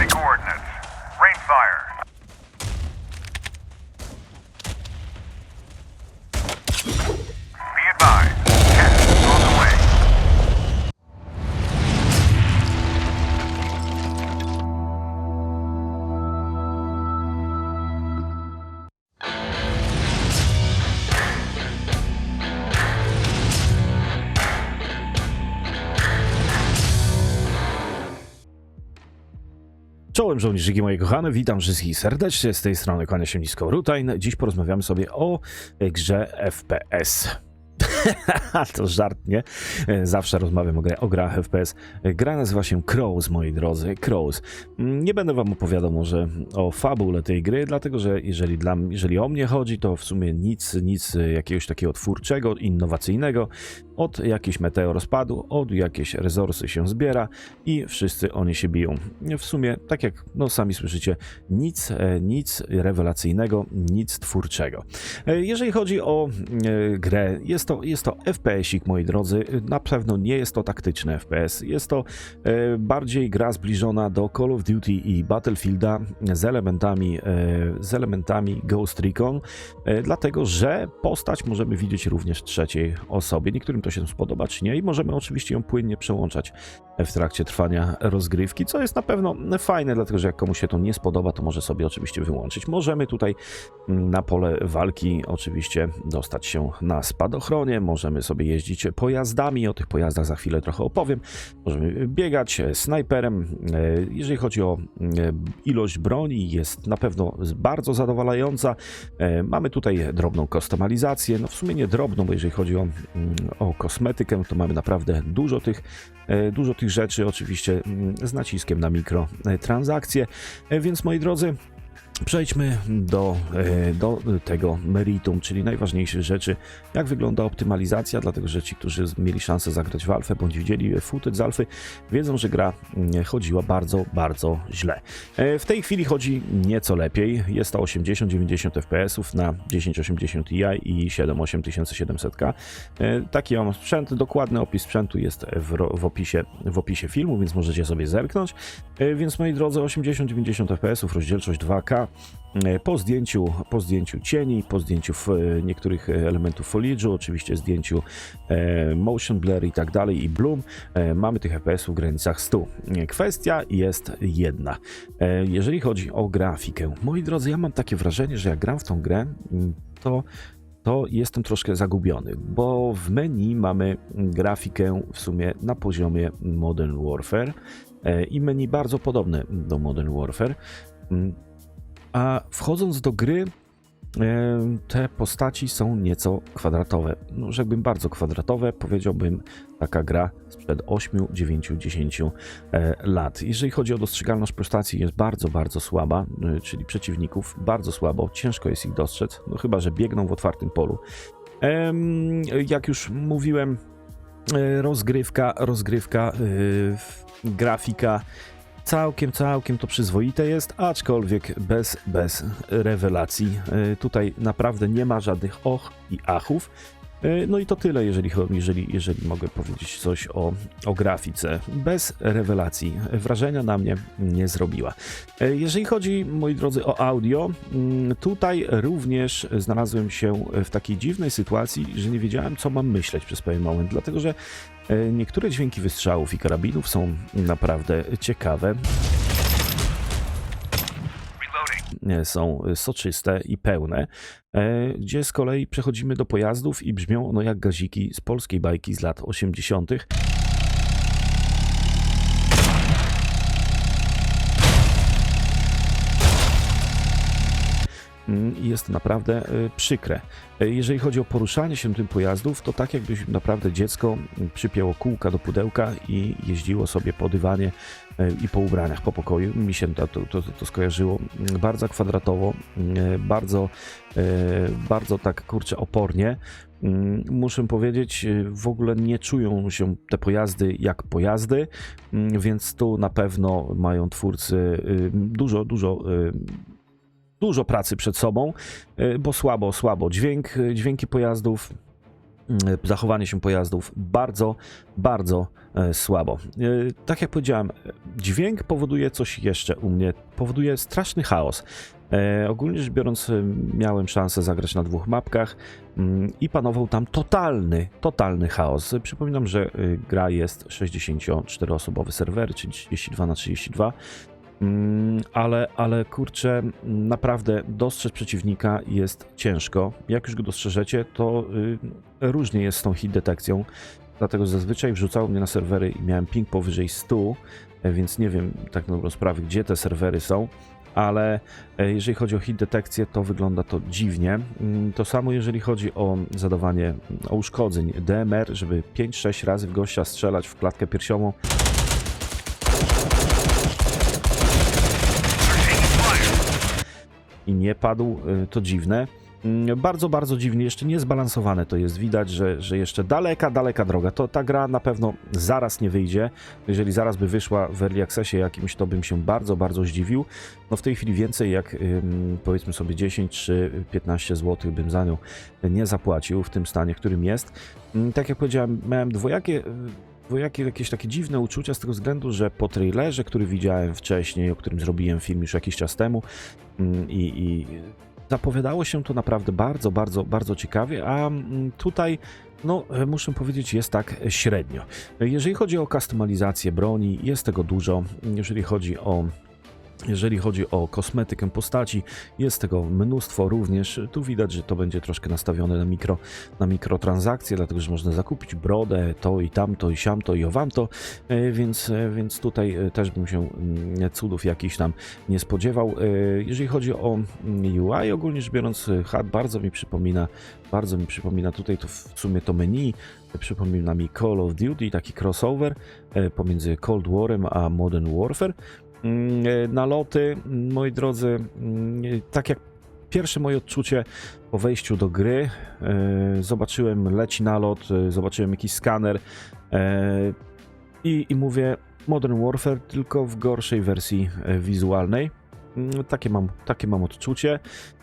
Enemy coordinates. Rain fire. Czołem żołnierzyki moje kochane, witam wszystkich serdecznie, z tej strony kłania się nisko Rutain. Dziś porozmawiamy sobie o e, grze FPS. to żart, nie? E, Zawsze rozmawiam o, o grach FPS. Gra nazywa się Crows, moi drodzy, Crows. Mm, Nie będę wam opowiadał może o fabule tej gry, dlatego że jeżeli, dla, jeżeli o mnie chodzi, to w sumie nic, nic jakiegoś takiego twórczego, innowacyjnego. Od jakiś meteor spadł, od jakieś resursy się zbiera i wszyscy oni się biją. W sumie, tak jak no, sami słyszycie, nic, e, nic rewelacyjnego, nic twórczego. E, Jeżeli chodzi o grę, jest to, jest to FPS-ik, moi drodzy. Na pewno nie jest to taktyczny FPS. Jest to e, bardziej gra zbliżona do Call of Duty i Battlefielda z elementami, e, z elementami Ghost Recon, e, dlatego że postać możemy widzieć również trzeciej osobie. Niektórym to się spodoba, czy nie, i możemy oczywiście ją płynnie przełączać w trakcie trwania rozgrywki, co jest na pewno fajne, dlatego że jak komuś się to nie spodoba, to może sobie oczywiście wyłączyć. Możemy tutaj mm, na pole walki oczywiście dostać się na spadochronie, możemy sobie jeździć pojazdami, o tych pojazdach za chwilę trochę opowiem. Możemy biegać e, snajperem. E, Jeżeli chodzi o e, ilość broni, jest na pewno bardzo zadowalająca. Mamy tutaj drobną kostomalizację, no w sumie nie drobną, bo jeżeli chodzi o, mm, o kosmetykę, to mamy naprawdę dużo tych, dużo tych rzeczy, oczywiście mm, z naciskiem na mikrotransakcje. Więc moi drodzy, Przejdźmy do, e, do tego meritum, czyli najważniejszych rzeczy, jak wygląda optymalizacja, dlatego że ci, którzy mieli szansę zagrać w Alfę, bądź widzieli footage z Alfy, wiedzą, że gra mm, chodziła bardzo, bardzo źle. E, W tej chwili chodzi nieco lepiej, jest to 80-90 fps na 1080 Ti i 78700K. E, Taki mam sprzęt, dokładny opis sprzętu jest w, w, opisie, w opisie filmu, więc możecie sobie zerknąć. Więc moi drodzy, 80-90 fps, rozdzielczość 2K. E, Po zdjęciu, po zdjęciu cieni, po zdjęciu f, niektórych e, elementów foliage'u, oczywiście zdjęciu e, motion blur i tak dalej i bloom, e, mamy tych FPS-ów w granicach 100. E, Kwestia jest jedna. E, Jeżeli chodzi o grafikę, moi drodzy, ja mam takie wrażenie, że jak gram w tą grę, mm, to to jestem troszkę zagubiony, bo w menu mamy grafikę w sumie na poziomie Modern Warfare e, i menu bardzo podobne do Modern Warfare. A wchodząc do gry, e, te postaci są nieco kwadratowe. No, rzekłbym bardzo kwadratowe, powiedziałbym taka gra sprzed 8, 9, 10 e, lat. Jeżeli chodzi o dostrzegalność postaci, jest bardzo, bardzo słaba, e, czyli przeciwników bardzo słabo, ciężko jest ich dostrzec, no chyba, że biegną w otwartym polu. Jak już mówiłem, e, rozgrywka, rozgrywka, grafika całkiem, całkiem to przyzwoite jest, aczkolwiek bez, bez rewelacji. E, Tutaj naprawdę nie ma żadnych och i achów. E, No i to tyle, jeżeli, jeżeli, jeżeli mogę powiedzieć coś o, o grafice. Bez rewelacji. Wrażenia na mnie nie zrobiła. E, Jeżeli chodzi, moi drodzy, o audio, mm, tutaj również znalazłem się w takiej dziwnej sytuacji, że nie wiedziałem, co mam myśleć przez pewien moment, dlatego że e, niektóre dźwięki wystrzałów i karabinów są naprawdę ciekawe, Są soczyste i pełne, e, gdzie z kolei przechodzimy do pojazdów i brzmią one jak gaziki z polskiej bajki z lat 80. jest to naprawdę e, przykre. E, Jeżeli chodzi o poruszanie się tym pojazdów, to tak jakbyś naprawdę dziecko mm, przypięło kółka do pudełka i jeździło sobie po dywanie e, i po ubraniach po pokoju. Mi się to, to, to, to skojarzyło mm, bardzo kwadratowo, mm, bardzo, e, bardzo tak kurczę opornie. Mm, Muszę powiedzieć, e, w ogóle nie czują się te pojazdy jak pojazdy, mm, więc tu na pewno mają twórcy y, dużo, dużo y, dużo pracy przed sobą, y, bo słabo, słabo. Dźwięk, y, dźwięki pojazdów mm, zachowanie się pojazdów bardzo, bardzo e, słabo. Tak jak powiedziałem, dźwięk powoduje coś jeszcze u mnie, powoduje straszny chaos. E, ogólnie rzecz biorąc, miałem szansę zagrać na dwóch mapkach mm, i panował tam totalny, totalny chaos. Przypominam, że gra jest 64-osobowy serwer, czyli 32 na 32. Mm, ale, ale kurczę, naprawdę dostrzec przeciwnika jest ciężko. Jak już go dostrzeżecie, to y, różnie jest z tą hit detekcją. Dlatego zazwyczaj wrzucało mnie na serwery i miałem ping powyżej 100, e, więc nie wiem tak na dobrą sprawę, gdzie te serwery są. Ale e, jeżeli chodzi o hit detekcję, to wygląda to dziwnie. Mm, To samo jeżeli chodzi o zadawanie o uszkodzeń. DMR, żeby 5-6 razy w gościa strzelać w klatkę piersiową, i nie padł, y, to dziwne. Mm, Bardzo, bardzo dziwnie, jeszcze niezbalansowane to jest. Widać, że, że jeszcze daleka, daleka droga. To ta gra na pewno zaraz nie wyjdzie. Jeżeli zaraz by wyszła w Early Accessie jakimś, to bym się bardzo, bardzo zdziwił. No w tej chwili więcej jak powiedzmy sobie 10 czy 15 zł bym za nią nie zapłacił w tym stanie, w którym jest. Mm, Tak jak powiedziałem, miałem dwojakie y, dwojakie jakieś takie dziwne uczucia z tego względu, że po trailerze, który widziałem wcześniej, o którym zrobiłem film już jakiś czas temu mm, i, i zapowiadało się to naprawdę bardzo, bardzo, bardzo ciekawie, a mm, tutaj no, muszę powiedzieć, jest tak średnio. Jeżeli chodzi o customalizację broni, jest tego dużo. Jeżeli chodzi o jeżeli chodzi o kosmetykę postaci, jest tego mnóstwo również. Tu widać, że to będzie troszkę nastawione na, mikro, na mikrotransakcje, dlatego że można zakupić brodę, to i tamto, i siamto, i owamto, e, więc, e, więc tutaj e, też bym się mm, cudów jakichś tam nie spodziewał. Jeżeli chodzi o mm, UI, ogólnie rzecz biorąc, HUD bardzo mi przypomina, bardzo mi przypomina tutaj to w sumie to menu, przypomina mi Call of Duty, taki crossover pomiędzy Cold Warem a Modern Warfare. Mm, e, Naloty, mm, moi drodzy, mm, e, tak jak pierwsze moje odczucie po wejściu do gry, e, zobaczyłem leci nalot, zobaczyłem jakiś skaner i, i mówię Modern Warfare, tylko w gorszej wersji wizualnej. Mm, Takie mam, takie mam odczucie,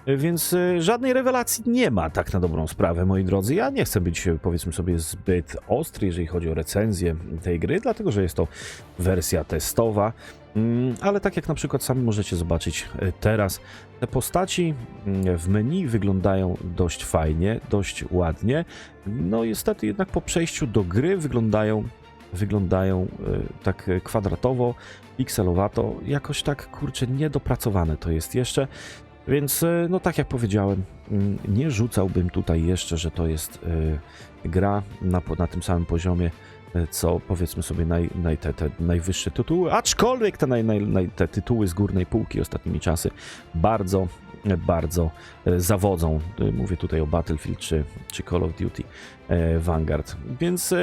E, więc e, żadnej rewelacji nie ma, tak na dobrą sprawę, moi drodzy. Ja nie chcę być, e, powiedzmy sobie, zbyt ostry, jeżeli chodzi o recenzję tej gry, dlatego że jest to wersja testowa. Mm, Ale tak jak na przykład sami możecie zobaczyć teraz, te postaci mm, w menu wyglądają dość fajnie, dość ładnie. No niestety jednak po przejściu do gry wyglądają wyglądają e, tak e, kwadratowo, pikselowato, jakoś tak kurczę niedopracowane to jest jeszcze. Więc e, no tak jak powiedziałem, mm, nie rzucałbym tutaj jeszcze, że to jest gra na, na tym samym poziomie co powiedzmy sobie naj, naj, te, te najwyższe tytuły, aczkolwiek te, naj, naj, te tytuły z górnej półki ostatnimi czasy bardzo, bardzo e, zawodzą. E, Mówię tutaj o Battlefield czy, czy Call of Duty e, Vanguard. Więc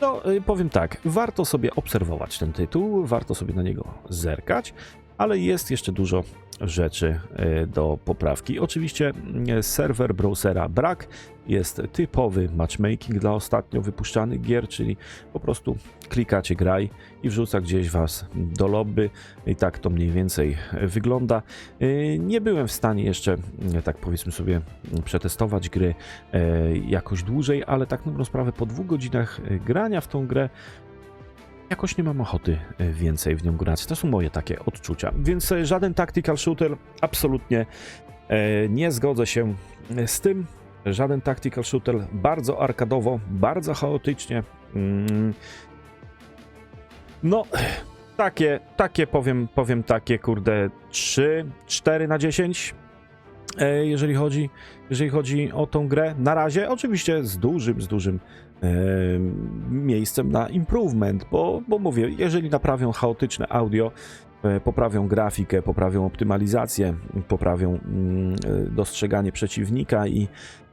no, powiem tak, warto sobie obserwować ten tytuł, warto sobie na niego zerkać, ale jest jeszcze dużo rzeczy e, do poprawki. Oczywiście e, serwer browsera brak, jest typowy matchmaking dla ostatnio wypuszczanych gier, czyli po prostu klikacie graj i wrzuca gdzieś was do lobby i tak to mniej więcej wygląda. E, Nie byłem w stanie jeszcze, e, tak powiedzmy sobie, przetestować gry e, jakoś dłużej, ale tak dobrą sprawę po dwóch godzinach e, grania w tą grę jakoś nie mam ochoty e, więcej w nią grać. To są moje takie odczucia. Więc e, żaden tactical shooter, absolutnie e, nie zgodzę się z tym. Żaden tactical shooter, bardzo arkadowo, bardzo chaotycznie. Mm. No, takie, takie powiem, powiem takie, kurde, 3, 4 na 10. E, jeżeli chodzi, jeżeli chodzi o tą grę, na razie oczywiście z dużym, z dużym e, miejscem na improvement, bo, bo mówię, jeżeli naprawią chaotyczne audio, e, poprawią grafikę, poprawią optymalizację, poprawią mm, e, dostrzeganie przeciwnika i,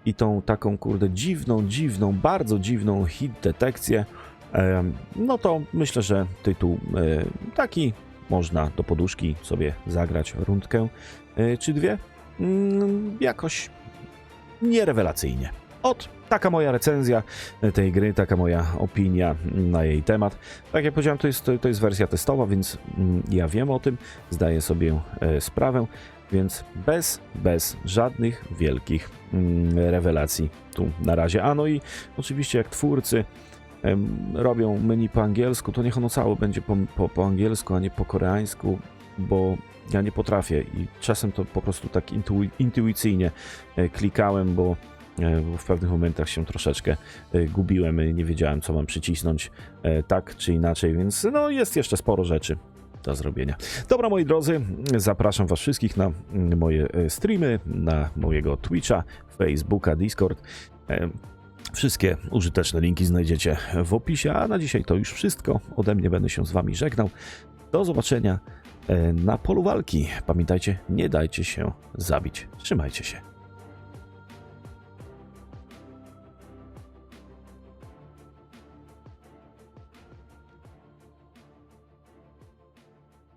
i tą taką, kurde, dziwną, dziwną, bardzo dziwną hit detekcję, e, no to myślę, że tytuł e, taki można do poduszki sobie zagrać rundkę e, czy dwie. Mm, jakoś nierewelacyjnie. Ot, taka moja recenzja tej gry, taka moja opinia na jej temat. Tak jak powiedziałem, to jest, to jest wersja testowa, więc mm, ja wiem o tym, zdaję sobie e, sprawę. Więc bez, bez żadnych wielkich mm, rewelacji tu na razie. A no i oczywiście jak twórcy robią menu po angielsku, to niech ono całe będzie po, po, po angielsku, a nie po koreańsku, bo ja nie potrafię i czasem to po prostu tak intu, intuicyjnie e, klikałem, bo e, bo w pewnych momentach się troszeczkę e, gubiłem, nie wiedziałem co mam przycisnąć tak czy inaczej, więc no jest jeszcze sporo rzeczy do zrobienia. Dobra moi drodzy, zapraszam was wszystkich na mm, moje streamy, na mojego Twitcha, Facebooka, Discord. Wszystkie użyteczne linki znajdziecie w opisie, a na dzisiaj to już wszystko. Ode mnie będę się z wami żegnał. Do zobaczenia na polu walki. Pamiętajcie, nie dajcie się zabić. Trzymajcie się.